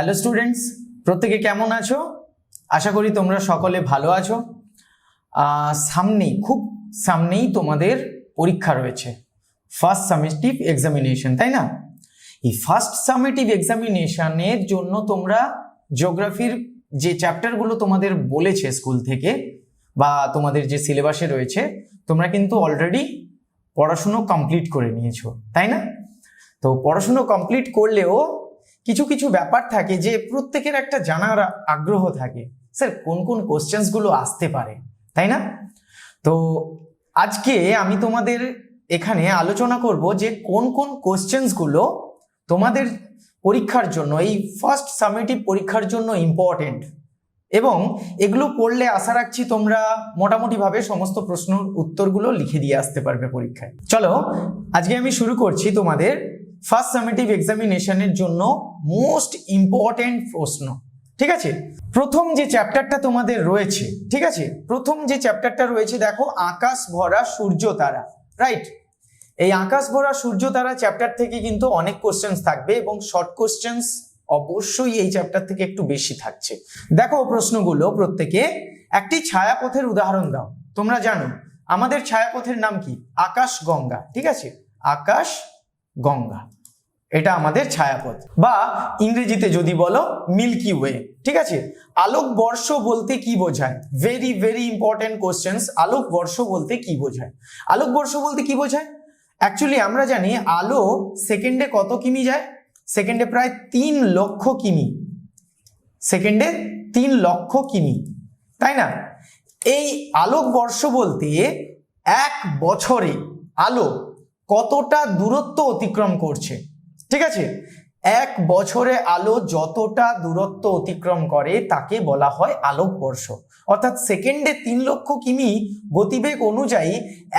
Hello students প্রত্যেকে কেমন আছো? আশা করি তোমরা সকলে ভালো আছো। সামনেই, খুব সামনেই তোমাদের পরীক্ষা রয়েছে। ফার্স্ট সামেটিভ এক্সামিনেশন তাই না? এই ফার্স্ট সামেটিভ এক্সামিনেশনের জন্য তোমরা জিওগ্রাফির যে চ্যাপ্টারগুলো তোমাদের বলেছে স্কুল থেকে বা তোমাদের যে সিলেবাসে রয়েছে, তোমরা কিন্তু অলরেডি পড়াশুনো কমপ্লিট করে নিয়েছো, তাই না? তো পড়াশুনো কমপ্লিট করলেও কিছু কিছু ব্যাপার থাকে যে প্রত্যেকের একটা জানার আগ্রহ থাকে। স্যার, কোন কোন কোশ্চেন্সগুলো আসতে পারে, তাই না? তো আজকে আমি তোমাদের এখানে আলোচনা করব যে কোন কোন কোশ্চেন্সগুলো তোমাদের পরীক্ষার জন্য, এই ফার্স্ট সামেটিভ পরীক্ষার জন্য ইম্পর্টেন্ট এবং এগুলো পড়লে আশা রাখছি তোমরা মোটামুটিভাবে সমস্ত প্রশ্নের উত্তরগুলো লিখে দিয়ে আসতে পারবে পরীক্ষায়। চলো, আজকে আমি শুরু করছি তোমাদের ফার্স্ট সামেটিভ এক্সামিনেশনের জন্য মোস্ট ইম্পর্টেন্ট প্রশ্ন, ঠিক আছে? প্রথম যে চ্যাপ্টারটা তোমাদের রয়েছে, ঠিক আছে? প্রথম যে চ্যাপ্টারটা রয়েছে, দেখো, আকাশ ভরা সূর্য তারা রাইট এই আকাশ ভরা সূর্য তারা চ্যাপ্টার থেকে কিন্তু অনেক কোশ্চেন্স থাকবে এবং শর্ট কোশ্চেন্স অবশ্যই এই চ্যাপ্টার থেকে একটু বেশি থাকছে। দেখো প্রশ্নগুলো প্রত্যেকে, একটি ছায়াপথের উদাহরণ দাও, তোমরা জানো, আমাদের ছায়াপথের নাম কি? আকাশ গঙ্গা, ঠিক আছে? আকাশ গঙ্গা। এটা আমাদের ছায়াপথ। বা ইংরেজিতে যদি বলো মিল্কি ওয়ে ঠিক আছে? আলোক বর্ষ বলতে কি বোঝায়? ভেরি ভেরি ইম্পর্টেন্ট কোশ্চেন্স আলোক বর্ষ বলতে কি বোঝায়? আলোক বর্ষ বলতে কি বোঝায়? অ্যাকচুয়ালি আমরা জানি আলো সেকেন্ডে কত কিমি যায়? সেকেন্ডে প্রায় তিন লক্ষ কিমি। সেকেন্ডে তিন লক্ষ কিমি। তাই না? এই আলোক বর্ষ বলতে এক বছরে আলো কতটা দূরত্ব অতিক্রম করছে? ঠিক আছে? এক বছরে আলো যতটা দূরত্ব অতিক্রম করে, তাকে বলা হয় আলোক বর্ষ অর্থাৎ সেকেন্ডে তিন লক্ষ কিমি গতিবেগ অনুযায়ী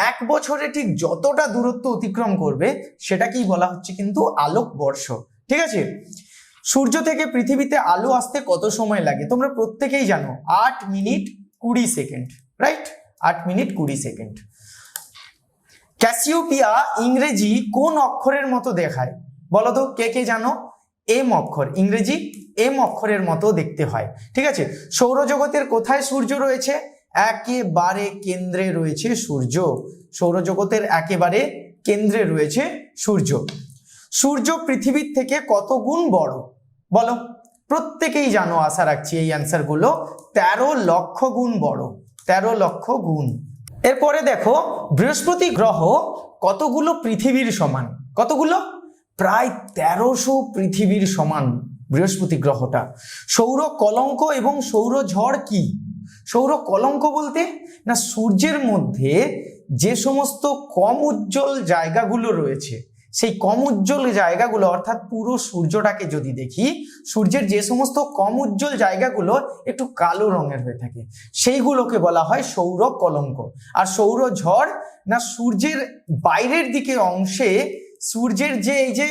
এক বছরে ঠিক যতটা দূরত্ব অতিক্রম করবে, সেটাকেই বলা হচ্ছে কিন্তু আলোক বর্ষ ঠিক আছে? সূর্য থেকে পৃথিবীতে আলো আসতে কত সময় লাগে? তোমরা প্রত্যেকেই জানো, আট মিনিট কুড়ি সেকেন্ড রাইট আট মিনিট কুড়ি সেকেন্ড। ক্যাসিওপিয়া ইংরেজি কোন অক্ষরের মতো দেখায়? বলো তো, কে কে জানো? এম অক্ষর, ইংরেজি এম অক্ষরের মতো দেখতে হয়। ঠিক আছে? সৌরজগতের কোথায় সূর্য রয়েছে? একেবারে কেন্দ্রে রয়েছে সূর্য। সৌরজগতের একেবারে কেন্দ্রে রয়েছে সূর্য। সূর্য পৃথিবীর থেকে কত গুণ বড়? বলো। প্রত্যেকেই জানো, আশা রাখছি এই অ্যান্সারগুলো তেরো লক্ষ গুণ বড়। তেরো লক্ষ গুণ। এরপরে দেখো, বৃহস্পতি গ্রহ কতগুলো পৃথিবীর সমান? কতগুলো? প্রায় তেরোশো পৃথিবীর সমান বৃহস্পতি গ্রহটা। সৌর কলঙ্ক এবং সৌর ঝড় কি? সৌর কলঙ্ক বলতে? না, সূর্যের মধ্যে যে সমস্ত কম উজ্জ্বল জায়গাগুলো রয়েছে সেই কম উজ্জ্বল জায়গাগুলো, অর্থাৎ পুরো সূর্যটাকে যদি দেখি, সূর্যের যে সমস্ত কম উজ্জ্বল জায়গাগুলো একটু কালো রঙের হয়ে থাকে। সেইগুলোকে বলা হয় সৌর কলঙ্ক। আর সৌর ঝড় না সূর্যের বাইরের দিকে অংশে সূর্যের যে এই যে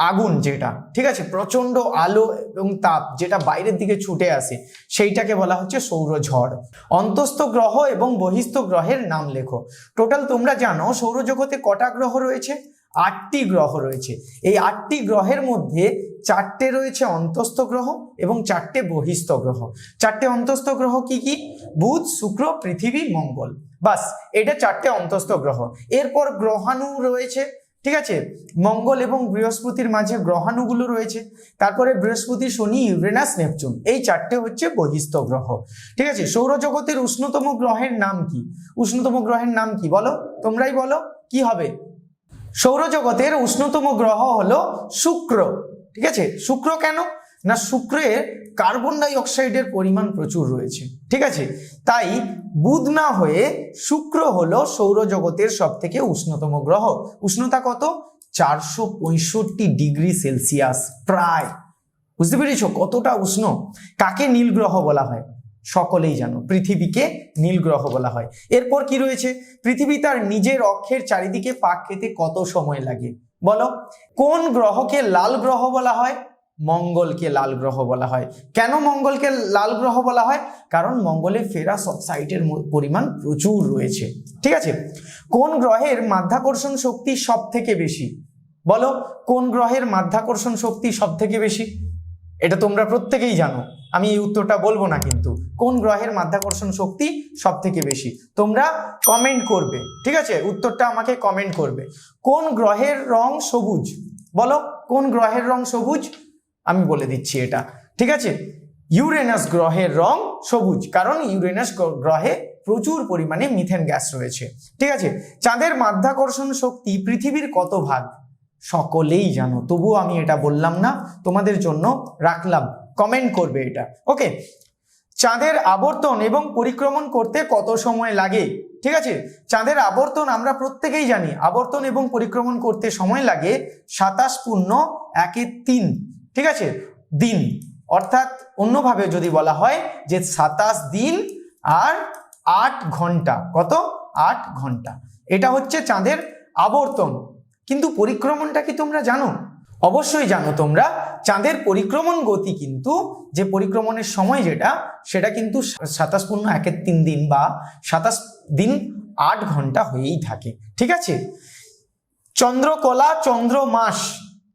আগুন যেটা, ঠিক আছে? প্রচণ্ড আলো এবং তাপ যেটা বাইরের দিকে ছুটে আসে, সেইটাকে বলা হচ্ছে সৌরঝড় অন্তস্থ গ্রহ এবং বহিস্থ গ্রহের নাম লেখো। টোটাল তোমরা জানো সৌরজগতে কটা গ্রহ রয়েছে? আটটি গ্রহ রয়েছে। এই আটটি গ্রহের মধ্যে চারটে রয়েছে অন্তস্থ গ্রহ এবং চারটে বহিস্থ গ্রহ। চারটে অন্তস্থ গ্রহ কি কি? বুধ, শুক্র, পৃথিবী, মঙ্গল। বাস, এটা চারটে অন্তস্থ গ্রহ। এরপর গ্রহাণু রয়েছে, ঠিক আছে? মঙ্গল এবং বৃহস্পতির মাঝে গ্রহাণুগুলো রয়েছে। তারপরে বৃহস্পতি, শনি, ইউরেনাস, নেপচুন। এই চারটে হচ্ছে বহিস্থ গ্রহ। ঠিক আছে? সৌরজগতের উষ্ণতম গ্রহের নাম কি? উষ্ণতম গ্রহের নাম কি বলো? তোমরাই বলো, কি হবে? সৌরজগতের উষ্ণতম গ্রহ হলো শুক্র। ঠিক আছে? শুক্র কেন? না শুক্রে কার্বন ডাই অক্সাইডের পরিমাণ প্রচুর রয়েছে। ঠিক আছে? তাই বুধ না হয়ে শুক্র হলো সৌরজগতের সব থেকে উষ্ণতম গ্রহ। উষ্ণতা কত? চারশো পঁয়ষট্টি ডিগ্রি সেলসিয়াস প্রায়। বুঝতে পেরেছ কতটা উষ্ণ? কাকে নীল গ্রহ বলা হয়? সকলেই জানো, পৃথিবীকে নীল গ্রহ বলা হয়। এরপর কি রয়েছে? পৃথিবী তার নিজের অক্ষের চারিদিকে পাক খেতে কত সময় লাগে? বলো, কোন গ্রহকে লাল গ্রহ বলা হয়? মঙ্গলকে লাল গ্রহ বলা হয়। কেন মঙ্গলকে লাল গ্রহ বলা হয়? কারণ মঙ্গলে ফেরাস অক্সাইডের ম- পরিমাণ প্রচুর রয়েছে। ঠিক আছে? কোন গ্রহের মাধ্যাকর্ষণ শক্তি সব থেকে বেশি? বলো, কোন গ্রহের মাধ্যাকর্ষণ শক্তি সব থেকে বেশি? এটা তোমরা প্রত্যেকেই জানো। আমি এই উত্তরটা বলব না কিন্তু। কোন গ্রহের মাধ্যাকর্ষণ শক্তি সব থেকে বেশি? তোমরা কমেন্ট করবে, ঠিক আছে? উত্তরটা আমাকে কমেন্ট করবে। কোন গ্রহের রং সবুজ? বলো, কোন গ্রহের রং সবুজ? আমি বলে দিচ্ছি এটা, ঠিক আছে? ইউরেনাস গ্রহের রং সবুজ, কারণ ইউরেনাস গ্রহে প্রচুর পরিমাণে মিথেন গ্যাস রয়েছে, ঠিক আছে? চাঁদের মাধ্যাকর্ষণ শক্তি পৃথিবীর কত ভাগ? সকলেই জানো। তবুও আমি এটা বললাম না, তোমাদের জন্য রাখলাম। কমেন্ট করবে এটা। ওকে চাঁদের আবর্তন এবং পরিক্রমণ করতে কত সময় লাগে? ঠিক আছে? চাঁদের আবর্তন আমরা প্রত্যেকেই জানি। আবর্তন এবং পরিক্রমণ করতে সময় লাগে সাতাশ পূর্ণ একে তিন। ঠিক আছে? দিন। অর্থাৎ অন্যভাবে যদি বলা হয় যে সাতাশ দিন আর আট ঘণ্টা। কত? আট ঘণ্টা। এটা হচ্ছে চাঁদের আবর্তন। কিন্তু পরিক্রমণটা কি তোমরা জানো? অবশ্যই জানো তোমরা। চাঁদের পরিক্রমণ গতি কিন্তু, যে পরিক্রমণের সময় যেটা, সেটা কিন্তু সাতাশ পূর্ণ একের তিন দিন বা সাতাশ দিন আট ঘণ্টা হয়েই থাকে। ঠিক আছে? চন্দ্রকলা চন্দ্র মাস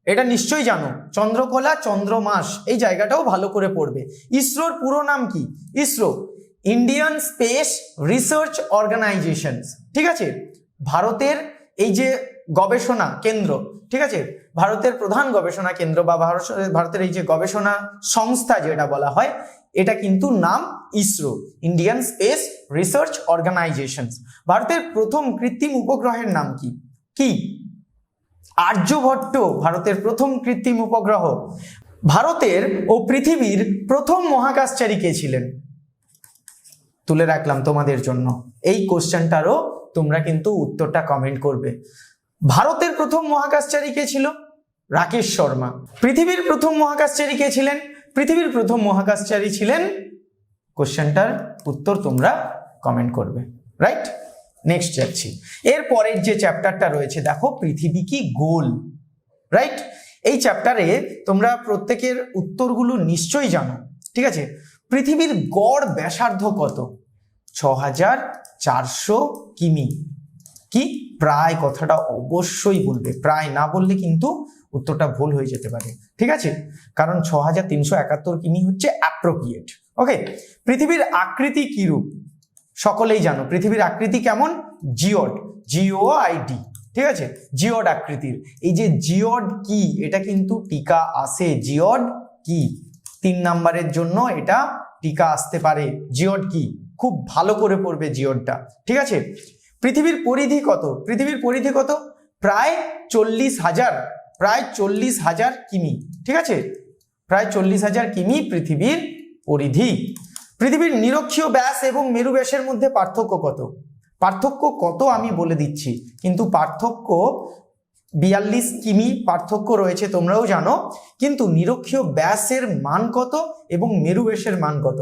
এটা নিশ্চয়ই জানো। চন্দ্রকলা চন্দ্র মাস এই জায়গাটাও ভালো করে পড়বে। ইসরোর পুরো নাম কি? ISRO Indian space research organisation ঠিক আছে? ভারতের এই যে গবেষণা কেন্দ্র, ঠিক আছে? ভারতের প্রধান গবেষণা কেন্দ্র বা ভারত, ভারতের এই যে গবেষণা সংস্থা যেটা বলা হয়, এটা কিন্তু নাম ISRO Indian space research organisation ভারতের প্রথম কৃত্রিম উপগ্রহের নাম কি? কি? আর্যভট্ট ভারতের প্রথম কৃত্রিম উপগ্রহ। ভারতের ও পৃথিবীর প্রথম মহাকাশচারী কে ছিলেন? তুলে রাখলাম তোমাদের জন্য। এই কোশ্চেনটারও তোমরা কিন্তু উত্তরটা কমেন্ট করবে। ভারতের প্রথম মহাকাশচারী কে ছিল? রাকেশ শর্মা। পৃথিবীর প্রথম মহাকাশচারী কে ছিলেন? পৃথিবীর প্রথম মহাকাশচারী ছিলেন? কোশ্চেনটার উত্তর তোমরা কমেন্ট করবে। রাইট নেক্সট যাচ্ছি। এর পরের যে চ্যাপ্টারটা রয়েছে, দেখো পৃথিবী কি গোল। রাইট এই চ্যাপ্টারে তোমরা প্রত্যেকের উত্তরগুলো নিশ্চয়ই জানো। ঠিক আছে? পৃথিবীর গড় ব্যাসার্ধ কত? ছ হাজার চারশো কিমি। কি? প্রায় কথাটা অবশ্যই বলবে। প্রায় না বললে কিন্তু উত্তরটা ভুল হয়ে যেতে পারে। ঠিক আছে? কারণ ছ হাজার তিনশো একাত্তর কিমি হচ্ছে অ্যাপ্রোপ্রিয়েট ওকে পৃথিবীর আকৃতি কিরূপ? সকলেই জানো। পৃথিবীর আকৃতি কেমন? জিওড জিও আইডি ঠিক আছে? জিওড আকৃতির। এই যে জিওড কি, এটা কিন্তু টিকা আসে জিওড কি? তিন নাম্বারের জন্য এটা টিকা আসতে পারে। জিওড কি? খুব ভালো করে পড়বে জিওডটা ঠিক আছে? পৃথিবীর পরিধি কত? পৃথিবীর পরিধি কত? প্রায় চল্লিশ হাজার, প্রায় চল্লিশ হাজার কিমি, ঠিক আছে? প্রায় চল্লিশ হাজার কিমি পৃথিবীর পরিধি। পৃথিবীর নিরক্ষীয় ব্যাস এবং মেরু ব্যাসের মধ্যে পার্থক্য কত? পার্থক্য কত আমি বলে দিচ্ছি, কিন্তু পার্থক্য বিয়াল্লিশ কিমি পার্থক্য রয়েছে, তোমরাও জানো। কিন্তু নিরক্ষীয় ব্যাসের মান কত এবং মেরু ব্যাসের মান কত?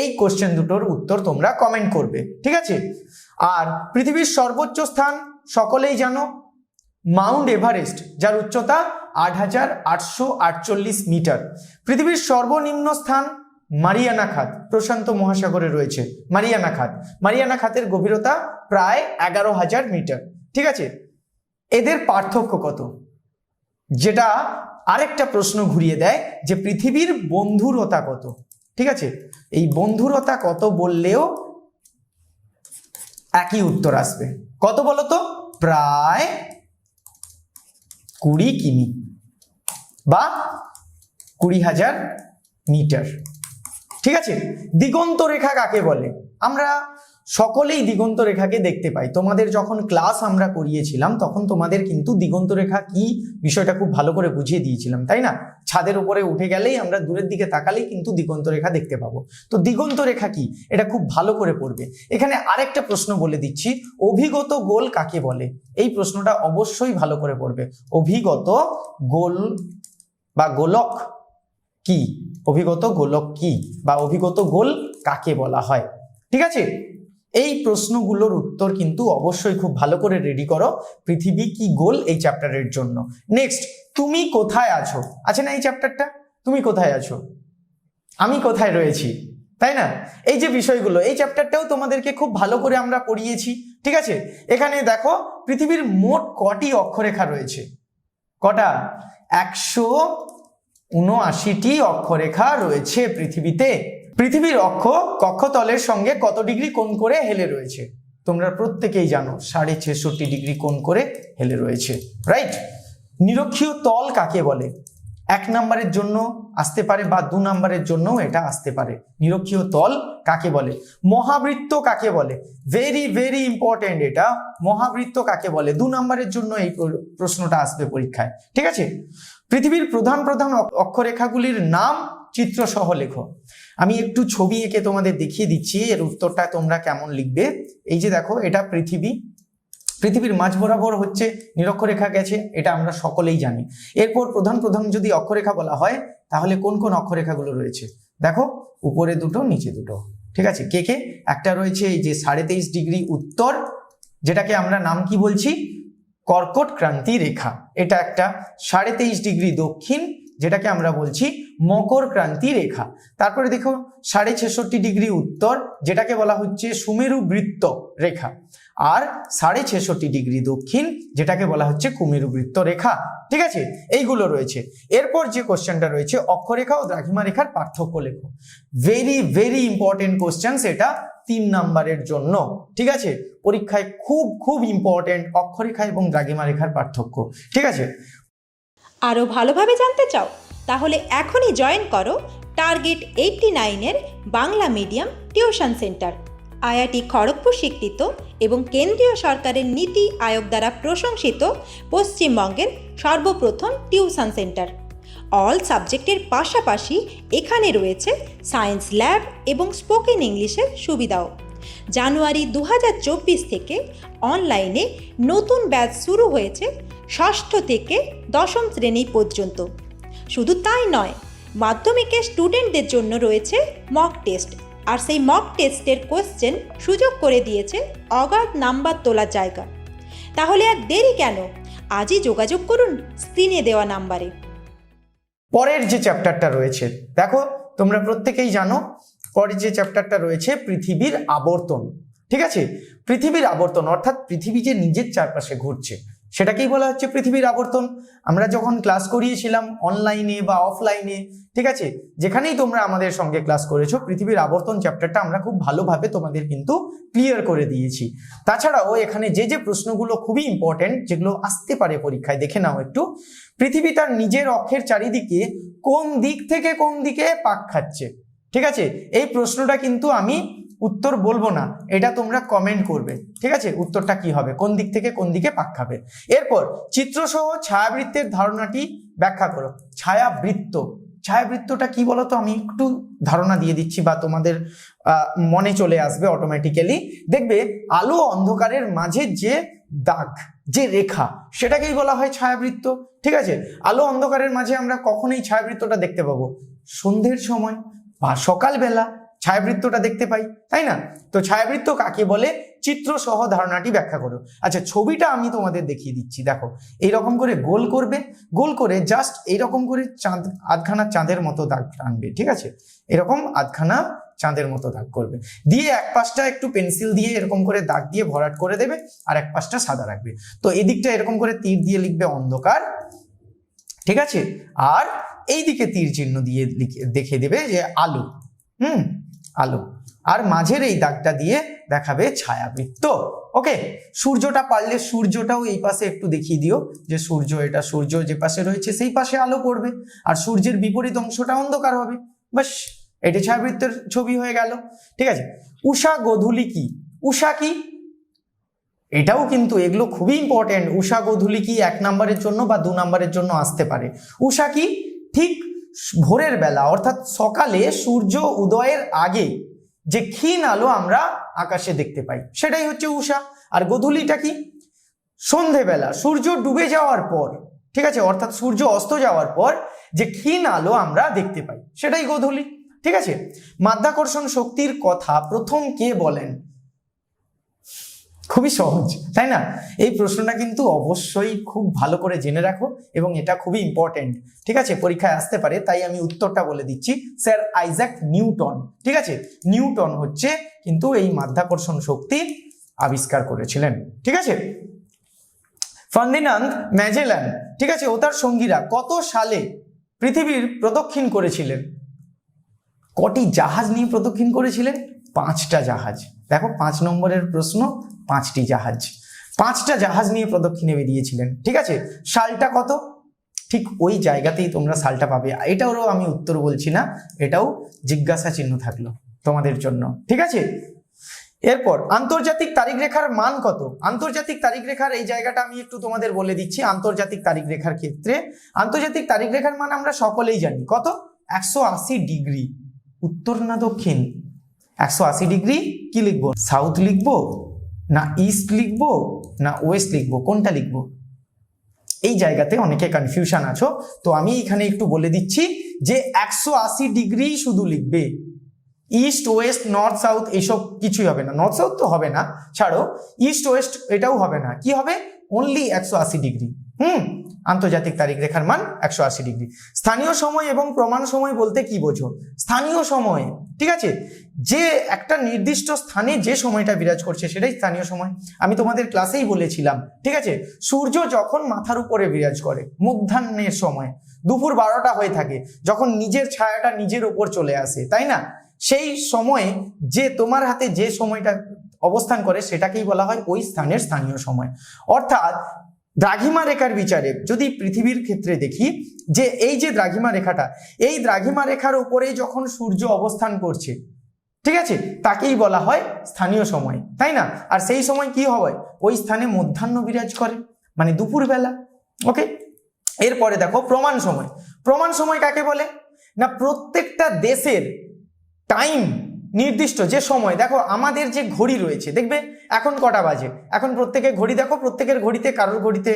এই কোশ্চেন দুটোর উত্তর তোমরা কমেন্ট করবে, ঠিক আছে? আর পৃথিবীর সর্বোচ্চ স্থান সকলেই জানো, মাউন্ট এভারেস্ট, যার উচ্চতা আট হাজার আটশো আটচল্লিশ মিটার। পৃথিবীর সর্বনিম্ন স্থান মারিয়ানা খাত, প্রশান্ত মহাসাগরে রয়েছে, মারিয়ানা খাত। মারিয়ানা খাতের গভীরতা প্রায় এগারো হাজার মিটার, ঠিক আছে? এদের পার্থক্য কত? যেটা আরেকটা প্রশ্ন ঘুরিয়ে দেয় যে পৃথিবীর বন্ধুরতা কত? ঠিক আছে? এই বন্ধুরতা কত বললেও একই উত্তর আসবে। কত বলতো? প্রায় কুড়ি কিমি বা কুড়ি হাজার মিটার। ঠিক আছে? দিগন্ত রেখা কাকে বলে? আমরা সকলেই দিগন্ত রেখাকে দেখতে পাই তোমাদের যখন ক্লাস আমরা করিয়েছিলাম, তখন তোমাদের কিন্তু দিগন্ত রেখা কি বিষয়টা খুব ভালো করে বুঝিয়ে দিয়েছিলাম, তাই না? ছাদের উপরে উঠে গেলেই আমরা দূরের দিকে তাকালেই কিন্তু দিগন্ত রেখা দেখতে পাবো। তো দিগন্ত রেখা কি? এটা খুব ভালো করে পড়বে। এখানে আরেকটা প্রশ্ন বলে দিচ্ছি, অভিগত গোল কাকে বলে? এই প্রশ্নটা অবশ্যই ভালো করে পড়বে। অভিগত গোল বা গোলক কি? অভিগত গোলক কি? বা অভিগত গোল কাকে বলা হয়? ঠিক আছে? এই প্রশ্নগুলোর উত্তর কিন্তু অবশ্যই খুব ভালো করে রেডি করো। পৃথিবী কি গোল এই চ্যাপ্টারের জন্য। নেক্সট তুমি কোথায় আছো? আছে না এই চ্যাপ্টারটা তুমি কোথায় আছো? আমি কোথায় রয়েছি? তাই না? এই যে বিষয়গুলো, এই চ্যাপ্টারটাও তোমাদেরকে খুব ভালো করে আমরা পড়িয়েছি, ঠিক আছে? এখানে দেখো, পৃথিবীর মোট কটি অক্ষরেখা রয়েছে? কটা? একশো উনআশিটি অক্ষরেখা রয়েছে পৃথিবীতে। পৃথিবীর অক্ষ কক্ষতলের সঙ্গে কত ডিগ্রি কোণ করে হেলে রয়েছে? তোমরা প্রত্যেকেই জানো সাড়ে ছেষট্টি ডিগ্রি কোণ করে হেলে রয়েছে রাইট নিরক্ষীয় তল কাকে বলে? এক নম্বরের জন্য আসতে পারে বা দু নম্বরের জন্যও এটা আসতে পারে। নিরক্ষীয় তল কাকে বলে? মহাবৃত্ত কাকে বলে? ভেরি ভেরি ইম্পর্টেন্ট এটা। মহাবৃত্ত কাকে বলে? দু নম্বরের জন্য এই প্রশ্নটা আসবে পরীক্ষায়। ঠিক আছে? পৃথিবীর প্রধান প্রধান অক- অক্ষরেখাগুলির নাম চিত্র সহ লেখো। আমি একটু ছবি এঁকে তোমাদের দেখিয়ে দিচ্ছি, এর উত্তরটা তোমরা কেমন লিখবে। এই যে দেখো, এটা পৃথিবী। পৃথিবীর মাঝ বরাবর হচ্ছে নিরক্ষরেখা গেছে, এটা আমরা সকলেই জানি। এরপর প্রধান প্রধান যদি অক্ষরেখা বলা হয়, তাহলে কোন কোন অক্ষরেখাগুলো রয়েছে? দেখো, উপরে দুটো, নিচে দুটো। ঠিক আছে? কে কে? একটা রয়েছে এই যে সাড়ে তেইশ ডিগ্রি উত্তর, যেটাকে আমরা নাম কি বলছি? কর্কট ক্রান্তি রেখা। এটা একটা সাড়ে তেইশ ডিগ্রি দক্ষিণ যেটাকে আমরা বলছি মকর ক্রান্তি রেখা। তারপরে দেখো, সাড়ে ছেষট্টি ডিগ্রি উত্তর, যেটাকে বলা হচ্ছে সুমেরু বৃত্ত রেখা। আর সাড়ে ছেষট্টি ডিগ্রি দক্ষিণ, যেটাকে বলা হচ্ছে কুমেরু বৃত্ত রেখা। ঠিক আছে? এইগুলো রয়েছে। এরপর যে কোশ্চেনটা রয়েছে, অক্ষরেখা ও দ্রাঘিমা রেখার পার্থক্য লেখো। ভেরি ভেরি ইম্পর্টেন্ট কোশ্চেন সেটা তিন নাম্বারের জন্য। ঠিক আছে? পরীক্ষায় খুব খুব ইম্পর্টেন্ট অক্ষরেখা এবং দ্রাঘিমা রেখার পার্থক্য। ঠিক আছে? আরও ভালোভাবে জানতে চাও, তাহলে এখনই জয়েন করো টার্গেট এইটটি নাইনের Bangla medium tuition centre IIT Kharagpur স্বীকৃত এবং কেন্দ্রীয় সরকারের নীতি আয়োগ দ্বারা প্রশংসিত পশ্চিমবঙ্গের সর্বপ্রথম টিউশন সেন্টার অল সাবজেক্টের পাশাপাশি এখানে রয়েছে সায়েন্স ল্যাব এবং স্পোকেন ইংলিশের সুবিধাও। জানুয়ারি দু হাজার চব্বিশ থেকে অনলাইনে নতুন ব্যাচ শুরু হয়েছে ষষ্ঠ থেকে দশম শ্রেণি পর্যন্ত। শুধু তাই নয় মাধ্যমিকের স্টুডেন্টদের জন্য রয়েছে মক টেস্ট আর সেই মক টেস্টের কোশ্চেন সুযোগ করে দিয়েছে অগাধ নাম্বার তোলার জায়গা। তাহলে আর দেরি কেন? আজই যোগাযোগ করুন স্ক্রিনে দেওয়া নাম্বারে। পরের যে চ্যাপ্টারটা রয়েছে, দেখো, তোমরা প্রত্যেকেই জানো, পরের যে চ্যাপ্টারটা রয়েছে পৃথিবীর আবর্তন। ঠিক আছে? পৃথিবীর আবর্তন, অর্থাৎ পৃথিবী যে নিজের চারপাশে ঘুরছে সেটাকেই বলা হচ্ছে পৃথিবীর আবর্তন। আমরা যখন ক্লাস করিয়েছিলাম অনলাইনে বা অফলাইনে ঠিক আছে? যেখানেই তোমরা আমাদের সঙ্গে ক্লাস করেছ, পৃথিবীর আবর্তন চ্যাপ্টারটা আমরা খুব ভালোভাবে তোমাদের কিন্তু ক্লিয়ার করে দিয়েছি। তাছাড়াও এখানে যে যে প্রশ্নগুলো খুবই ইম্পর্টেন্ট যেগুলো আসতে পারে পরীক্ষায়, দেখে নাও একটু। পৃথিবী তার নিজের অক্ষের চারিদিকে কোন দিক থেকে কোন দিকে পাক খাচ্ছে? ঠিক আছে? এই প্রশ্নটা কিন্তু আমি উত্তর বলব না, এটা তোমরা কমেন্ট করবে, ঠিক আছে? উত্তরটা কি হবে? কোন দিক থেকে কোন দিকে পাক খাবে? এরপর চিত্রসহ ছায়াবৃত্তের ধারণাটি ব্যাখ্যা করো। ছায়াবৃত্ত। ছায়াবৃত্তটা কি বলতো? আমি একটু ধারণা দিয়ে দিচ্ছি বা তোমাদের মনে চলে আসবে অটোমেটিক্যালি দেখবে, আলো অন্ধকারের মাঝে যে দাগ, যে রেখা, সেটাকেই বলা হয় ছায়াবৃত্ত, ঠিক আছে? আলো অন্ধকারের মাঝে আমরা কখনোই ছায়াবৃত্তটা দেখতে পাবো। সন্ধ্যের সময় বা সকালবেলা ছায়াবৃত্তটা দেখতে পাই, তাই না? তো ছায়াবৃত্ত কাকে বলে? চিত্র সহ ধারণাটি ব্যাখ্যা করো। আচ্ছা ছবিটা আমি তোমাদের দেখিয়ে দিচ্ছি, দেখো। এইরকম করে গোল করবে, গোল করে জাস্ট এইরকম করে চাঁদ, আধখানা চাঁদের মতো দাগ টানবে, ঠিক আছে? এরকম আধখানা চাঁদের মতো দাগ করবে। দিয়ে এক পাশটা একটু পেন্সিল দিয়ে এরকম করে দাগ দিয়ে ভরাট করে দেবে, আর এক পাশটা সাদা রাখবে। তো এদিকটা এরকম করে তীর দিয়ে লিখবে অন্ধকার, ঠিক আছে? আর এই দিকে তীর চিহ্ন দিয়ে দেখে দেবে যে আলো, হুম? আলো। আর মাঝের এই দাগটা দিয়ে দেখাবে ছায়াবৃত্ত। ওকে, সূর্যটা পারলে সূর্যটাও এই পাশে একটু দেখিয়ে দিও যে সূর্য এটা সূর্য যে পাশে রয়েছে সেই পাশে আলো পড়বে। আর সূর্যের বিপরীত অংশটা অন্ধকার হবে। বাস এটি ছায়াবৃত্তের ছবি হয়ে গেল। ঠিক আছে, উষা গোধূলি কি? উষা কি? এটাও কিন্তু এগুলো খুবই ইম্পর্টেন্ট উষা গোধূলি কি এক নম্বরের জন্য বা দু নম্বরের জন্য আসতে পারে। উষা কি? ঠিক ভোরের বেলা, অর্থাৎ সকালে সূর্য উদয়ের আগে যে ক্ষীণ আলো আমরা আকাশে দেখতে পাই, সেটাই হচ্ছে উষা আর গোধূলিটা কি? সন্ধেবেলা, সূর্য ডুবে যাওয়ার পর, ঠিক আছে? অর্থাৎ সূর্য অস্ত যাওয়ার পর যে ক্ষীণ আলো আমরা দেখতে পাই, সেটাই গোধূলি, ঠিক আছে? মাধ্যাকর্ষণ শক্তির কথা প্রথম কে বলেন? খুবই সহজ, তাই না? এই প্রশ্নটা কিন্তু অবশ্যই খুব ভালো করে জেনে রাখো এবং এটা খুবই ইম্পর্টেন্ট ঠিক আছে? পরীক্ষায় আসতে পারে, তাই আমি উত্তরটা বলে দিচ্ছি, স্যার আইজ্যাক নিউটন, ঠিক আছে? নিউটন হচ্ছে কিন্তু এই মাধ্যাকর্ষণ শক্তি আবিষ্কার করেছিলেন, ঠিক আছে? ফার্দিনান্দ ম্যাজেলান, ঠিক আছে? ও তার সঙ্গীরা কত সালে পৃথিবীর প্রদক্ষিণ করেছিলেন? কটি জাহাজ নিয়ে প্রদক্ষিণ করেছিলেন? পাঁচটা জাহাজ। দেখো পাঁচ নম্বরের প্রশ্ন, পাঁচটি জাহাজ। পাঁচটা জাহাজ নিয়ে প্রদক্ষিণে বেরিয়েছিলেন, ঠিক আছে? সালটা কত? ঠিক ওই জায়গাতেই তোমরা সালটা পাবে। এটারও আমি উত্তর বলছি না, এটাও জিজ্ঞাসা চিহ্ন থাকল তোমাদের জন্য, ঠিক আছে? এরপর, আন্তর্জাতিক তারিখ রেখার মান কত? আন্তর্জাতিক তারিখ রেখার এই জায়গাটা আমি একটু তোমাদের বলে দিচ্ছি, আন্তর্জাতিক তারিখ রেখার ক্ষেত্রে। আন্তর্জাতিক তারিখ রেখার মান আমরা সকলেই জানি। কত? একশো আশি ডিগ্রি। উত্তর না দক্ষিণ? একশো আশি ডিগ্রি কি লিখব? সাউথ লিখব? না ইস্ট লিখব? না ওয়েস্ট লিখব? কোনটা লিখব? এই জায়গাতে অনেকে কনফিউশন আছো। তো আমি এখানে একটু বলে দিচ্ছি যে একশো আশি ডিগ্রি শুধু লিখবে। ইস্ট, ওয়েস্ট, নর্থ, সাউথ এইসব কিছুই হবে না। নর্থ, সাউথ তো হবে না। ছাড়ো, ইস্ট, ওয়েস্ট এটাও হবে না। কি হবে? অনলি একশো আশি ডিগ্রি। হুম? আন্তর্জাতিক তারিখ রেখার মান একশো আশি ডিগ্রি। স্থানীয় সময় এবং প্রমাণ সময় বলতে কি বোঝো? স্থানীয় সময়। ঠিক আছে? যে একটা নির্দিষ্ট স্থানে যে সময়টা বিরাজ করছে সেটাই স্থানীয় সময়। আমি তোমাদের ক্লাসেই বলেছিলাম, ঠিক আছে? সূর্য যখন মাথার উপরে বিরাজ করে মধ্যাহ্নের সময়, দুপুর বারোটা হয়ে থাকে, যখন নিজের ছায়াটা নিজের উপর চলে আসে, তাই না? সেই সময়ে যে তোমার হাতে যে সময়টা অবস্থান করে সেটাকেই বলা হয় ওই স্থানের স্থানীয় সময়। অর্থাৎ দ্রাঘিমা রেখার বিচারে যদি পৃথিবীর ক্ষেত্রে দেখি, যে এই যে দ্রাঘিমা রেখাটা, এই দ্রাঘিমা রেখার উপরে যখন সূর্য অবস্থান করছে ঠিক আছে? তাকেই বলা হয় স্থানীয় সময়, তাই না? আর সেই সময় কি হয়? ওই স্থানে মধ্যাহ্ন বিরাজ করে মানে দুপুরবেলা ওকে এরপরে দেখো প্রমাণ সময়। প্রমাণ সময় কাকে বলে? না, প্রত্যেকটা দেশের টাইম নির্দিষ্ট, যে সময়, দেখো আমাদের যে ঘড়ি রয়েছে, দেখবে? এখন কটা বাজে? এখন প্রত্যেকের ঘড়ি দেখো, প্রত্যেকের ঘড়িতে কারোর ঘড়িতে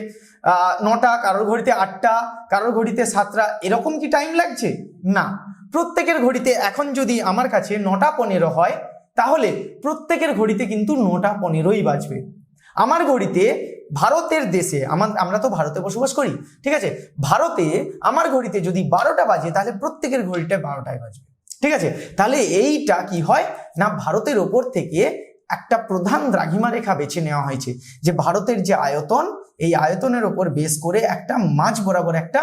নটা, কারোর ঘড়িতে আটটা, কারোর ঘড়িতে সাতটা, এরকম কি টাইম লাগছে? না। প্রত্যেকের ঘড়িতে এখন যদি আমার কাছে নটা পনেরো হয়, তাহলে প্রত্যেকের ঘড়িতে কিন্তু নটা পনেরোই বাজবে। আমার ঘড়িতে ভারতের দেশে, আমার, আমরা তো ভারতে বসবাস করি, ঠিক আছে? ভারতে আমার ঘড়িতে যদি বারোটা বাজে, তাহলে প্রত্যেকের ঘড়িটা বারোটায় বাজবে। ঠিক আছে? তাহলে এইটা কি হয়? না, ভারতের ওপর থেকে একটা প্রধান দ্রাঘিমা রেখা বেছে নেওয়া হয়েছে, যে ভারতের যে আয়তন, এই আয়তনের ওপর বেস করে একটা মাঝ বরাবর একটা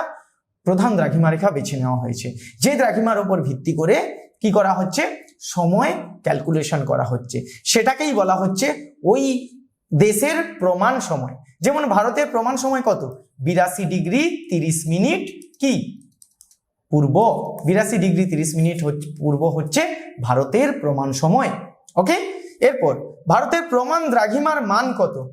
প্রধান দ্রাঘিমা রেখা বেছে নেওয়া হয়েছে। যে দ্রাঘিমার ওপর ভিত্তি করে কি করা হচ্ছে? সময় ক্যালকুলেশন করা হচ্ছে। সেটাকেই বলা হচ্ছে ওই দেশের প্রমাণ সময়। যেমন ভারতের প্রমাণ সময় কত? বিরাশি ডিগ্রি তিরিশ মিনিট কি? পূর্ব। বিরাশি ডিগ্রি তিরিশ মিনিট পূর্ব হচ্ছে ভারতের প্রমাণ সময়। ওকে এরপর, ভারতের প্রমাণ দ্রাঘিমার মান কত?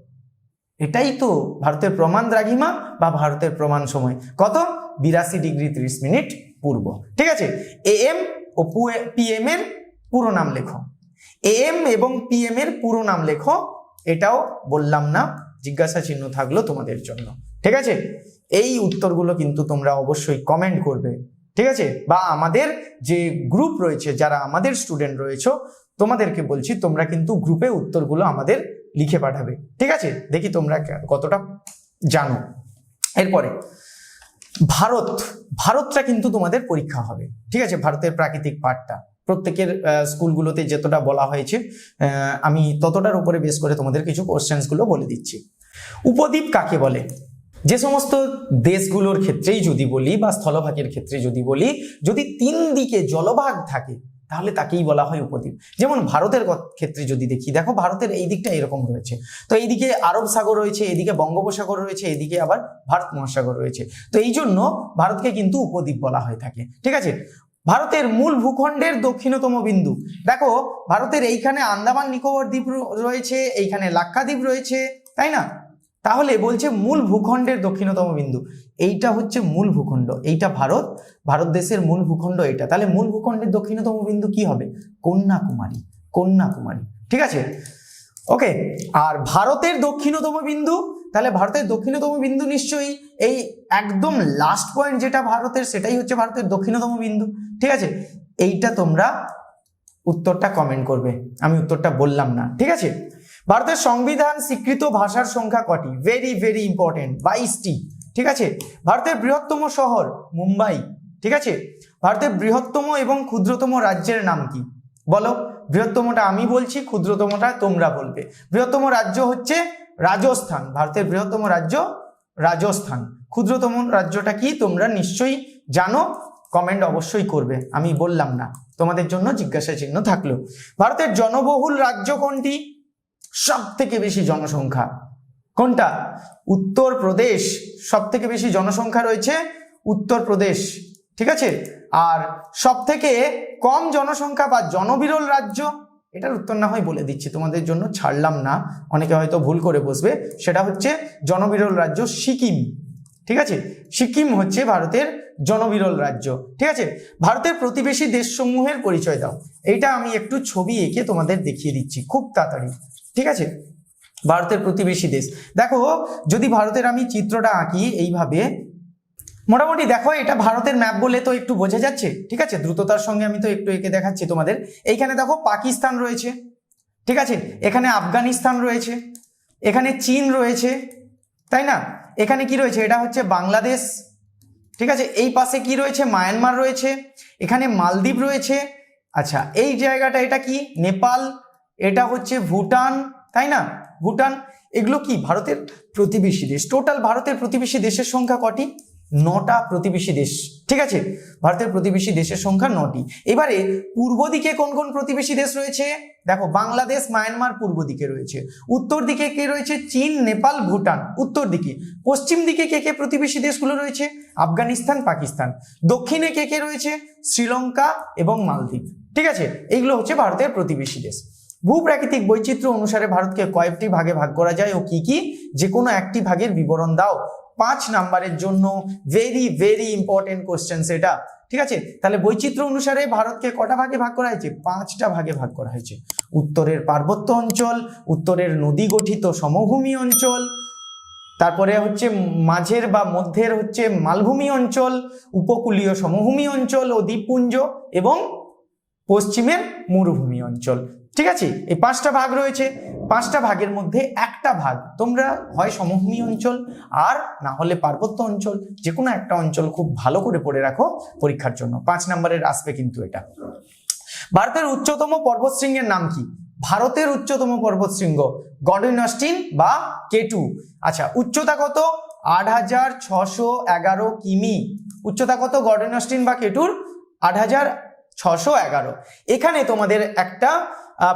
এটাই তো ভারতের প্রমাণ দ্রাঘিমা বা ভারতের প্রমাণ সময়। কত? বিরাশি ডিগ্রি তিরিশ মিনিট পূর্ব। ঠিক আছে? এএম ও পিএম এর পুরো নাম লেখো। এএম এবং পিএম এর পুরো নাম লেখো। এটাও বললাম না, জিজ্ঞাসা চিহ্ন থাকল তোমাদের জন্য। ঠিক আছে? এই উত্তরগুলো কিন্তু তোমরা অবশ্যই কমেন্ট করবে। ঠিক আছে? বা আমাদের যে গ্রুপ রয়েছে, যারা আমাদের স্টুডেন্ট রয়েছে, তোমাদেরকে বলছি, তোমরা কিন্তু গ্রুপে উত্তরগুলো আমাদের লিখে পাঠাবে। ঠিক আছে? দেখি তোমরা কতটা জানো। এরপরে ভারত, ভারতটা কিন্তু তোমাদের পরীক্ষা হবে। ঠিক আছে? ভারতের প্রাকৃতিক পাঠটা। প্রত্যেকের স্কুলগুলোতে যতটা বলা হয়েছে আমি ততটার উপরে বেশ করে তোমাদের কিছু কোশ্চেন্সগুলো বলে দিচ্ছি। উপদ্বীপ কাকে বলে? যে সমস্ত দেশগুলোর ক্ষেত্রেই যদি বলি বা স্থলভাগের ক্ষেত্রে যদি বলি, যদি তিন দিকে জলভাগ থাকে তাহলে তাকেই বলা হয় উপদ্বীপ। যেমন ভারতের ক্ষেত্রে যদি দেখি, দেখো ভারতের এই দিকটা এরকম রয়েছে। তো এইদিকে আরব সাগর রয়েছে, এদিকে বঙ্গোপসাগর রয়েছে, এদিকে আবার ভারত মহাসাগর রয়েছে। তো এই জন্য ভারতকে কিন্তু উপদ্বীপ বলা হয়ে থাকে। ঠিক আছে? ভারতের মূল ভূখণ্ডের দক্ষিণতম বিন্দু। দেখো, ভারতের এইখানে আন্দামান নিকোবর দ্বীপ রয়েছে, এইখানে লাক্ষাদ্বীপ রয়েছে, তাই না? তাহলে বলছে মূল ভূখণ্ডের দক্ষিণতম বিন্দু। এইটা হচ্ছে মূল ভূখণ্ড, এইটা ভারত ভারত দেশের মূল ভূখণ্ড এটা। তাহলে মূল ভূখণ্ডের দক্ষিণতম বিন্দু কি হবে? কন্যাকুমারী কন্যাকুমারী, ঠিক আছে? ওকে আর ভারতের দক্ষিণতম বিন্দু, তাহলে ভারতের দক্ষিণতম বিন্দু নিশ্চয়ই এই একদম লাস্ট পয়েন্ট যেটা ভারতের, সেটাই হচ্ছে ভারতের দক্ষিণতম বিন্দু, ঠিক আছে? এইটা তোমরা উত্তরটা কমেন্ট করবে। আমি উত্তরটা বললাম না, ঠিক আছে? ভারতের সংবিধান স্বীকৃত ভাষার সংখ্যা কটি? ভেরি ভেরি ইম্পর্টেন্ট বাইশটি। ঠিক আছে? ভারতের বৃহত্তম শহর মুম্বাই। ঠিক আছে? ভারতের বৃহত্তম এবং ক্ষুদ্রতম রাজ্যের নাম কি? বলো। বৃহত্তমটা আমি বলছি, ক্ষুদ্রতমটা তোমরা বলবে। বৃহত্তম রাজ্য হচ্ছে রাজস্থান। ভারতের বৃহত্তম রাজ্য রাজস্থান। ক্ষুদ্রতম রাজ্যটা কি? তোমরা নিশ্চয়ই জানো। কমেন্ট অবশ্যই করবে। আমি বললাম না। তোমাদের জন্য জিজ্ঞাসা চিহ্ন থাকল। ভারতের জনবহুল রাজ্য কোনটি? সব থেকে বেশি জনসংখ্যা। কোনটা? উত্তরপ্রদেশ সব থেকে বেশি জনসংখ্যা রয়েছে উত্তরপ্রদেশ ঠিক আছে? আর সব থেকে কম জনসংখ্যা বা জনবিরল রাজ্য, এটার উত্তর না হয় বলে দিচ্ছি, তোমাদের জন্য ছাড়লাম না, অনেকে হয়তো ভুল করে বসবে, সেটা হচ্ছে জনবিরল রাজ্য সিকিম। ঠিক আছে? সিকিম হচ্ছে ভারতের জনবিরল রাজ্য। ঠিক আছে? ভারতের প্রতিবেশী দেশসমূহের পরিচয় দাও। এইটা আমি একটু ছবি এঁকে তোমাদের দেখিয়ে দিচ্ছি, খুব তাড়াতাড়ি। ঠিক আছে? ভারতের প্রতিবেশী দেশ। দেখো, যদি ভারতের আমি চিত্রটা আঁকি এইভাবে, মোটামুটি দেখো, এটা ভারতের ম্যাপ বলে তো একটু বোঝা যাচ্ছে। ঠিক আছে? দ্রুততার সঙ্গে আমি তো একটু এঁকে দেখাচ্ছি তোমাদের। এইখানে দেখো, পাকিস্তান রয়েছে। ঠিক আছে? এখানে আফগানিস্তান রয়েছে। এখানে চীন রয়েছে। তাই না? এখানে কি রয়েছে? এটা হচ্ছে বাংলাদেশ। ঠিক আছে? এই পাশে কি রয়েছে? মায়ানমার রয়েছে। এখানে মালদ্বীপ রয়েছে। আচ্ছা এই জায়গাটা এটা কি? নেপাল। এটা হচ্ছে ভুটান। তাই না? ভুটান। এগুলো কি? ভারতের প্রতিবেশী দেশ। টোটাল ভারতের প্রতিবেশী দেশের সংখ্যা কটি? নটা প্রতিবেশী দেশ, ঠিক আছে? ভারতের প্রতিবেশী দেশের সংখ্যা নটি। এবারে পূর্ব দিকে কোন কোন প্রতিবেশী দেশ রয়েছে? দেখো, বাংলাদেশ, মায়ানমার পূর্ব দিকে রয়েছে। উত্তর দিকে কে রয়েছে? চীন, নেপাল, ভুটান। উত্তর দিকে। পশ্চিম দিকে কে কে প্রতিবেশী দেশগুলো রয়েছে? আফগানিস্তান, পাকিস্তান। দক্ষিণে কে কে রয়েছে? শ্রীলঙ্কা এবং মালদ্বীপ। ঠিক আছে? এইগুলো হচ্ছে ভারতের প্রতিবেশী দেশ। ভূপ্রাকৃতিক বৈচিত্র্য অনুসারে ভারতকে কয়েকটি ভাগে ভাগ করা যায় ও কি কি? যে কোনো একটি ভাগের বিবরণ দাও। পাঁচ নাম্বারের জন্য ভেরি ভেরি ইম্পর্টেন্ট কোশ্চেন সেটা ঠিক আছে? তাহলে বৈচিত্র্য অনুসারে ভারতকে কটা ভাগে ভাগ করা হয়েছে? পাঁচটা ভাগে ভাগ করা হয়েছে। উত্তরের পার্বত্য অঞ্চল, উত্তরের নদী গঠিত সমভূমি অঞ্চল, তারপরে হচ্ছে মাঝের বা মধ্যের হচ্ছে মালভূমি অঞ্চল, উপকূলীয় সমভূমি অঞ্চল ও দ্বীপপুঞ্জ এবং পশ্চিমের মরুভূমি অঞ্চল। ঠিক আছে? এই পাঁচটা ভাগ রয়েছে। পাঁচটা ভাগের মধ্যে একটা ভাগ তোমরা হয় সমভূমি অঞ্চল আর না হলে পার্বত্য অঞ্চল। যে কোনো একটা অঞ্চল খুব ভালো করে পড়ে রাখো পরীক্ষার জন্য। পাঁচ নম্বরের আসবে কিন্তু এটা। ভারতের উচ্চতম পর্বতশৃঙ্গের নাম কি? ভারতের উচ্চতম পর্বতশৃঙ্গ গডইনস্টিন বা কেটু আচ্ছা উচ্চতা কত? আট হাজার ছশো এগারো কিমি। উচ্চতা কত গডইনস্টিন বা কেটুর আট হাজার ছশো এগারো। এখানে তোমাদের একটা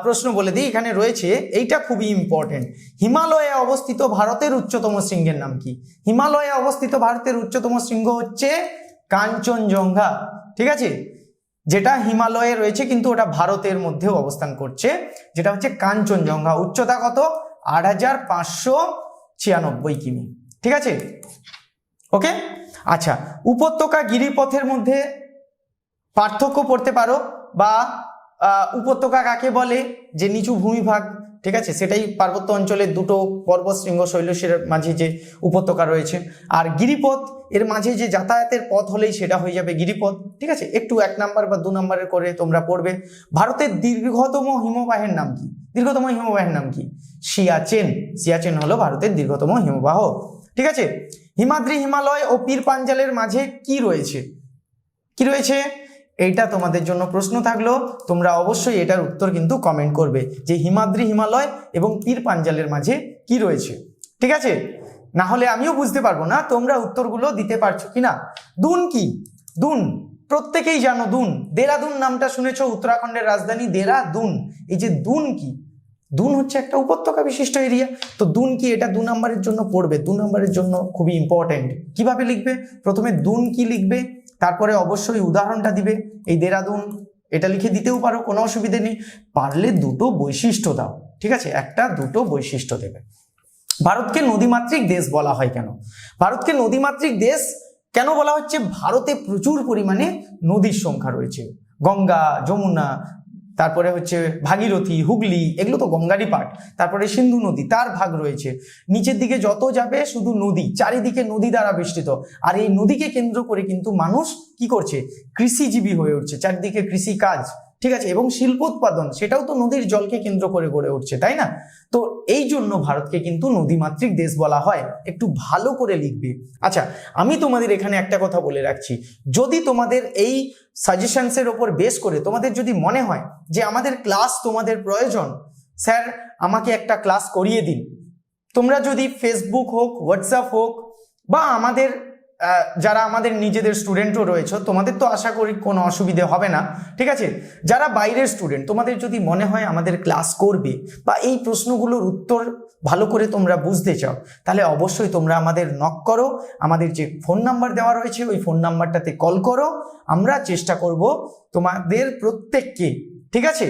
প্রশ্ন বলে দিই, এখানে রয়েছে, এইটা খুবই ইম্পর্টেন্ট হিমালয়ে অবস্থিত ভারতের উচ্চতম শৃঙ্গের নাম কি? হিমালয়ে অবস্থিত ভারতের উচ্চতম শৃঙ্গ হচ্ছে কাঞ্চনজঙ্ঘা, ঠিক আছে? যেটা হিমালয়ে রয়েছে, কিন্তু ওটা ভারতের মধ্যেও অবস্থান করছে, যেটা হচ্ছে কাঞ্চনজঙ্ঘা। উচ্চতা কত? আট হাজার পাঁচশো ছিয়ানব্বই কিমি, ঠিক আছে? ওকে? আচ্ছা উপত্যকা গিরিপথের মধ্যে পার্থক্য পড়তে পারো, বা উপত্যকা কাকে বলে? যে নিচু ভূমিভাগ, ঠিক আছে? সেটাই পার্বত্য অঞ্চলের দুটো পর্বত শৃঙ্গ শৈলশীর মাঝে যে উপত্যকা রয়েছে। আর গিরিপথ, এর মাঝে যে যাতায়াতের পথ হলেই সেটা হয়ে যাবে গিরিপথ, ঠিক আছে? একটু এক নাম্বার বা দু নাম্বারের করে তোমরা পড়বে। ভারতের দীর্ঘতম হিমবাহের নাম কি? দীর্ঘতম হিমবাহের নাম কি? সিয়াচেন। সিয়াচেন হলো ভারতের দীর্ঘতম হিমবাহ, ঠিক আছে? হিমাদ্রি হিমালয় ও পীর পাঞ্জালের মাঝে কি রয়েছে? কি রয়েছে? এইটা তোমাদের জন্য প্রশ্ন থাকল। তোমরা অবশ্যই এটার উত্তর কিন্তু কমেন্ট করবে যে হিমাদ্রি হিমালয় এবং পীর পাঞ্জালের মাঝে কি রয়েছে। ঠিক আছে? না হলে আমিও বুঝতে পারব না তোমরা উত্তরগুলো দিতে পারছ কিনা। দুন কি? দুন। প্রত্যেকেই জানো দুন। দেরাদুন নামটা শুনেছ? উত্তরাখণ্ডের রাজধানী দেরাদুন। এই যে দুন কি? দুন হচ্ছে একটা উপত্যকা বিশিষ্ট এরিয়া তো দুন কি? এটা দু নম্বরের জন্য পড়বে। দু নম্বরের জন্য খুবই ইম্পর্টেন্ট কীভাবে লিখবে? প্রথমে দুন কি লিখবে? তারপরে অবশ্যই উদাহরণটা দিবে, এই দেরাদুন, এটা লিখে দিতেও পারো, কোনো অসুবিধে নেই। পারলে দুটো বৈশিষ্ট্য দাও, ঠিক আছে? একটা দুটো বৈশিষ্ট্য দেবে। ভারতকে নদীমাতৃক দেশ বলা হয় কেন? ভারতকে নদীমাতৃক দেশ কেন বলা হচ্ছে? ভারতে প্রচুর পরিমাণে নদীর সংখ্যা রয়েছে। গঙ্গা, যমুনা তারপরে হচ্ছে ভাগীরথী, হুগলি, এগুলো তো গঙ্গারই পাট। তারপরে সিন্ধু নদী, তার ভাগ রয়েছে। নিচের দিকে যত যাবে শুধু নদী, চারিদিকে নদী দ্বারা বেষ্টিত। আর এই নদীকে কেন্দ্র করে কিন্তু মানুষ কি করছে? কৃষিজীবী হয়ে উঠছে। চারিদিকে কৃষি কাজ ঠিক আছে? এবং শিল্প উৎপাদন, সেটাও তো নদীর জলকে কেন্দ্র করে গড়ে উঠছে, তাই না? তো এই জন্য ভারতকে কিন্তু নদীমাতৃক দেশ বলা হয়। একটু ভালো করে লিখবে। আচ্ছা আমি তোমাদের এখানে একটা কথা বলে রাখছি। যদি তোমাদের এই সাজেশনসের ওপর বেস করে তোমাদের যদি মনে হয় যে আমাদের ক্লাস তোমাদের প্রয়োজন, স্যার, আমাকে একটা ক্লাস করিয়ে দিন। তোমরা যদি ফেসবুক হোক হোয়াটসঅ্যাপ হোক, বা আমাদের যারা আমাদের নিজেদের স্টুডেন্টও রয়েছে, তোমাদের তো আশা করি কোনো অসুবিধে হবে না, ঠিক আছে? যারা বাইরের স্টুডেন্ট তোমাদের যদি মনে হয় আমাদের ক্লাস করবে বা এই প্রশ্নগুলোর উত্তর ভালো করে তোমরা বুঝতে চাও, তাহলে অবশ্যই তোমরা আমাদের নক করো, আমাদের যে ফোন নাম্বার দেওয়া রয়েছে, ওই ফোন নাম্বারটাতে কল করো, আমরা চেষ্টা করব তোমাদের প্রত্যেককে, ঠিক আছে?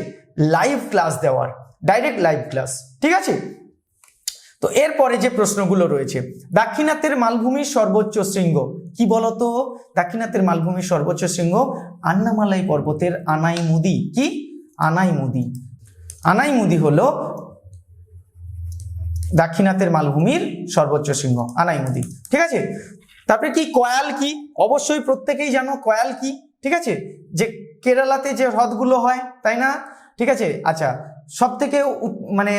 লাইভ ক্লাস দেওয়ার ডাইরেক্ট লাইভ ক্লাস ঠিক আছে? তো এরপরে যে প্রশ্নগুলো রয়েছে, দাক্ষিণাত্যের মালভূমির সর্বোচ্চ শৃঙ্গ কি বলতো? দাক্ষিণাত্যের মালভূমির সর্বোচ্চ শৃঙ্গ আন্নামালাই পর্বতের আনাইমুদি। কি? আনাইমুদি। আনাইমুদি হলো দাক্ষিণাত্যের মালভূমির সর্বোচ্চ শৃঙ্গ, আনাইমুদি। ঠিক আছে? তারপরে কি কয়াল কি? অবশ্যই প্রত্যেকেই জানো কয়াল কি। ঠিক আছে? যে কেরালাতে যে হ্রদগুলো হয়, তাই না? ঠিক আছে? আচ্ছা সব থেকে মানে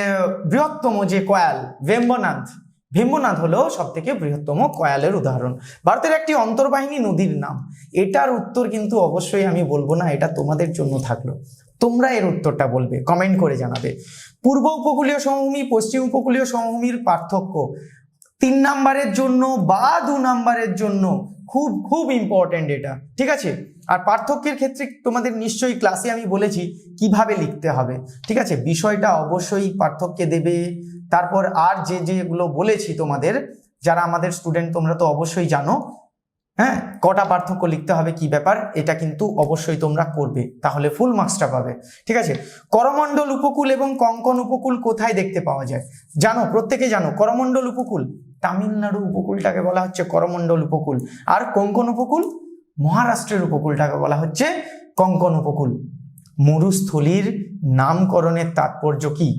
বৃহত্তম যে কয়াল, ভেম্বনাথ। ভেম্বনাথ হলো সব থেকে বৃহত্তম কয়ালের উদাহরণ। ভারতের একটি অন্তর্বাহিনী নদীর নাম। এটার উত্তর কিন্তু অবশ্যই আমি বলব না, এটা তোমাদের জন্য থাকল। তোমরা এর উত্তরটা বলবে কমেন্ট করে জানাবে। পূর্ব উপকূলীয় সমভূমি, পশ্চিম উপকূলীয় সমভূমির পার্থক্য তিন নাম্বারের জন্য বা দু নাম্বারের জন্য খুব খুব ইম্পর্ট্যান্ট এটা। ঠিক আছে? আর পার্থক্যের ক্ষেত্রে তোমাদের নিশ্চয়ই ক্লাসে আমি বলেছি কীভাবে লিখতে হবে। ঠিক আছে? বিষয়টা অবশ্যই পার্থক্যে দেবে। তারপর আর যে যেগুলো বলেছি তোমাদের, যারা আমাদের স্টুডেন্ট তোমরা তো অবশ্যই জানো। হ্যাঁ? কটা পার্থক্য লিখতে হবে, কি ব্যাপার? এটা কিন্তু অবশ্যই তোমরা করবে। তাহলে ফুল মার্কসটা পাবে। ঠিক আছে? করমণ্ডল উপকূল এবং কঙ্কন উপকূল কোথায় দেখতে পাওয়া যায়? জানো? প্রত্যেকে জানো? করমণ্ডল উপকূল। তামিলনাড়ু উপকূলটাকে বলা হচ্ছে করমণ্ডল উপকূল। আর কঙ্কন উপকূল? মহারাষ্ট্রের উপকূলটাকে বলা হচ্ছে কঙ্কন উপকূল। মরুস্থলীর নামকরণের তাৎপর্য কি?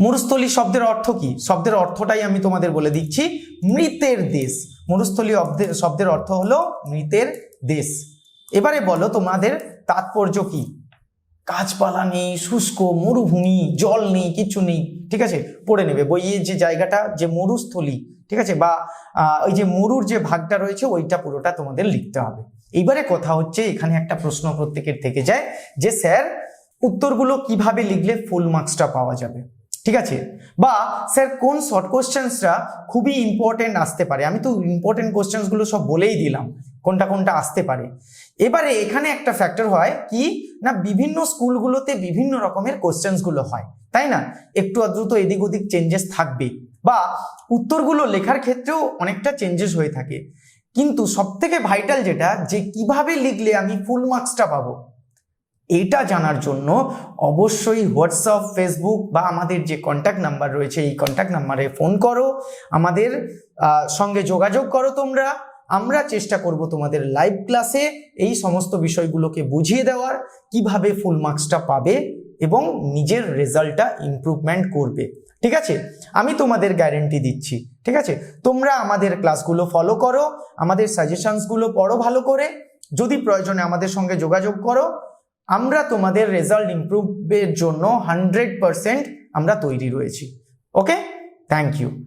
মরুস্থলী শব্দের অর্থ কি? শব্দের অর্থটাই আমি তোমাদের বলে দিচ্ছি, মৃতের দেশ। মরুস্থলী শব্দের অর্থ হলো মৃতের দেশ। এবারে বলো তোমাদের তাৎপর্য কি? গাছপালা নেই, শুষ্ক, মরুভূমি, জল নেই কিছু নেই, ঠিক আছে? পড়ে নেবে। বইয়ের যে জায়গাটা, যে মরুস্থলী, ঠিক আছে? বা ওই যে মরুর যে ভাগটা রয়েছে, ওইটা পুরোটা তোমাদের লিখতে হবে। এইবারে কথা হচ্ছে, এখানে একটা প্রশ্ন প্রত্যেকের থেকে যায় যে, স্যার, উত্তরগুলো কীভাবে লিখলে ফুল মার্কসটা পাওয়া যাবে? ঠিক আছে? বা, স্যার, কোন শর্ট কোশ্চেন্সটা খুবই ইম্পর্টেন্ট আসতে পারে? আমি তো ইম্পর্টেন্ট কোশ্চেন্সগুলো সব বলেই দিলাম, কোনটা কোনটা আসতে পারে? এবারে এখানে একটা ফ্যাক্টর হয় কি? না, বিভিন্ন স্কুলগুলোতে বিভিন্ন রকমের কোশ্চেন্সগুলো হয়, তাই না? একটু আদ্রুত এদিক ওদিক চেঞ্জেস থাকবে বা উত্তরগুলো লেখার ক্ষেত্রেও অনেকটা চেঞ্জেস হয়ে থাকে। কিন্তু সব থেকে ভাইটাল যেটা, যে কীভাবে লিখলে আমি ফুল মার্কসটা পাবো? এটা জানার জন্য অবশ্যই হোয়াটসঅ্যাপ ফেসবুক বা আমাদের যে কন্ট্যাক্ট নাম্বার রয়েছে, এই কন্ট্যাক্ট নাম্বারে ফোন করো। আমাদের সঙ্গে যোগাযোগ করো তোমরা। আমরা চেষ্টা করব তোমাদের লাইভ ক্লাসে এই সমস্ত বিষয়গুলোকে বুঝিয়ে দেওয়ার, কীভাবে ফুল মার্কসটা পাবে এবং নিজের রেজাল্টটা ইমপ্রুভমেন্ট করবে। ঠিক আছে? আমি তোমাদের গ্যারেন্টি দিচ্ছি। ঠিক আছে? তোমরা আমাদের ক্লাসগুলো ফলো করো, আমাদের সাজেশনসগুলো পড়ো ভালো করে। যদি প্রয়োজনে আমাদের সঙ্গে যোগাযোগ করো, আমরা তোমাদের রেজাল্ট ইমপ্রুভের জন্য হান্ড্রেড পারসেন্ট আমরা তৈরি রয়েছি। Okay thank you